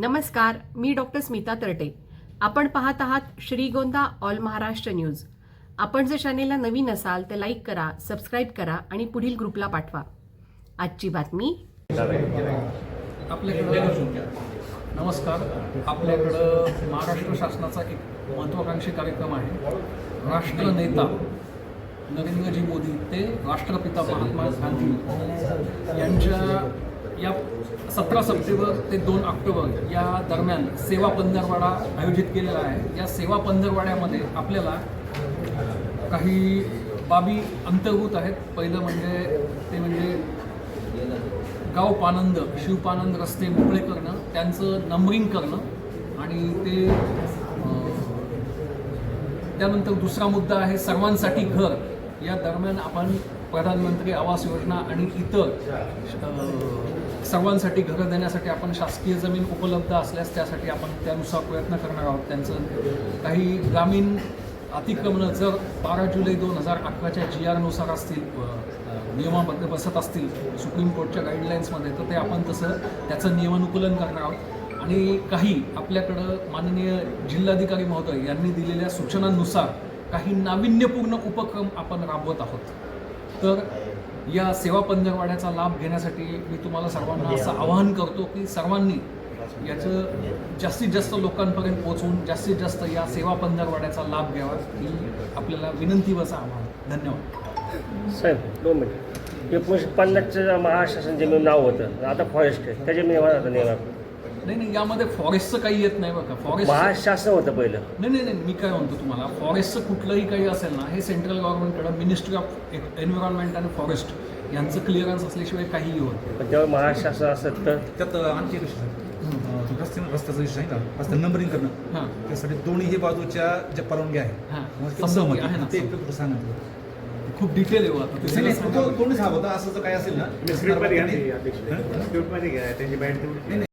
नमस्कार मी डॉक्टर स्मिता तरटे. आपण पाहत आहात श्रीगोंदा ऑल महाराष्ट्र न्यूज. आपण जर चॅनेलला नवीन असाल तर लाईक करा सबस्क्राईब करा आणि पुढील ग्रुपला पाठवा. आजची बातमी. नमस्कार. आपल्याकडं महाराष्ट्र शासनाचा एक महत्त्वाकांक्षी कार्यक्रम आहे. राष्ट्र नेता नरेंद्रजी मोदी ते राष्ट्रपिता महात्मा गांधी यांच्या या सतरा सप्टेंबर ते दोन ऑक्टोबर या दरम्यान सेवा पंधरवाडा आयोजित केलेला आहे. या सेवा पंधरवाड्यामध्ये आपल्याला काही बाबी अंतर्भूत आहेत. पहिलं म्हणजे ते म्हणजे गाव पानंद शिवपानंद रस्ते मोकळे करणं त्यांचं नंबरिंग करणं आणि ते त्यानंतर दुसरा मुद्दा आहे सर्वांसाठी घर. या दरम्यान आपण प्रधानमंत्री आवास योजना आणि इतर सर्वांसाठी घरं देण्यासाठी आपण शासकीय जमीन उपलब्ध असल्यास त्यासाठी आपण त्यानुसार प्रयत्न करणार आहोत. त्यांचं काही ग्रामीण अतिक्रमणं जर बारा जुलै दोन हजार अकराच्या जी आरनुसार असतील नियमाबद्ध बसत असतील सुप्रीम कोर्टच्या गाईडलाईन्समध्ये तर ते आपण तसं त्याचं नियमानुकूलन करणार आहोत. आणि काही आपल्याकडं माननीय जिल्हाधिकारी महोदय यांनी दिलेल्या सूचनांनुसार काही नाविन्यपूर्ण उपक्रम आपण राबवत आहोत. तर या सेवा पंधरवाड्याचा लाभ घेण्यासाठी मी तुम्हाला सर्वांना असं आवाहन करतो की सर्वांनी याचं जास्तीत जास्त लोकांपर्यंत पोहोचवून जास्तीत जास्त या सेवा पंधरवाड्याचा लाभ घ्यावा ही आपल्याला विनंतीवरचं आवाहन. धन्यवाद. साहेब दोन मिनिट. एकोणीसशे पन्नासचं महाशासन जमीन नाव होतं आता फॉरेस्ट आहे त्याचे मी आता नियम नाही नाही यामध्ये फॉरेस्टचं काही येत नाही बघा. फॉरेस्ट महाशासन होतं पहिलं. नाही नाही नाही मी काय म्हणतो तुम्हाला फॉरेस्टचं कुठलंही काही असेल ना हे सेंट्रल गव्हर्नमेंटकडं मिनिस्ट्री ऑफ एन्व्हायरमेंट आणि फॉरेस्ट यांचं क्लिअरन्स असल्याशिवाय काहीही होत नाही. पण तेव्हा महाशासन असत तर त्यात आणखी एक विषय आहे. अं, रस्ते रस्त्याचा विषय आहे ना रस्ता नंबरिंग करणं. हां. त्यासाठी दोन्ही बाजूच्या ज्या परवानगी आहे हां. मग ते समजा सहमती आहे ना ते एकत्र सांगा खूप डिटेल आहे हो आता. कोणीच हा होता असं जर काय असेल ना स्पीडमध्ये घ्या नाही, ते अध्यक्ष स्पीडमध्ये घ्या त्यांची बॅट तेवढी नाही.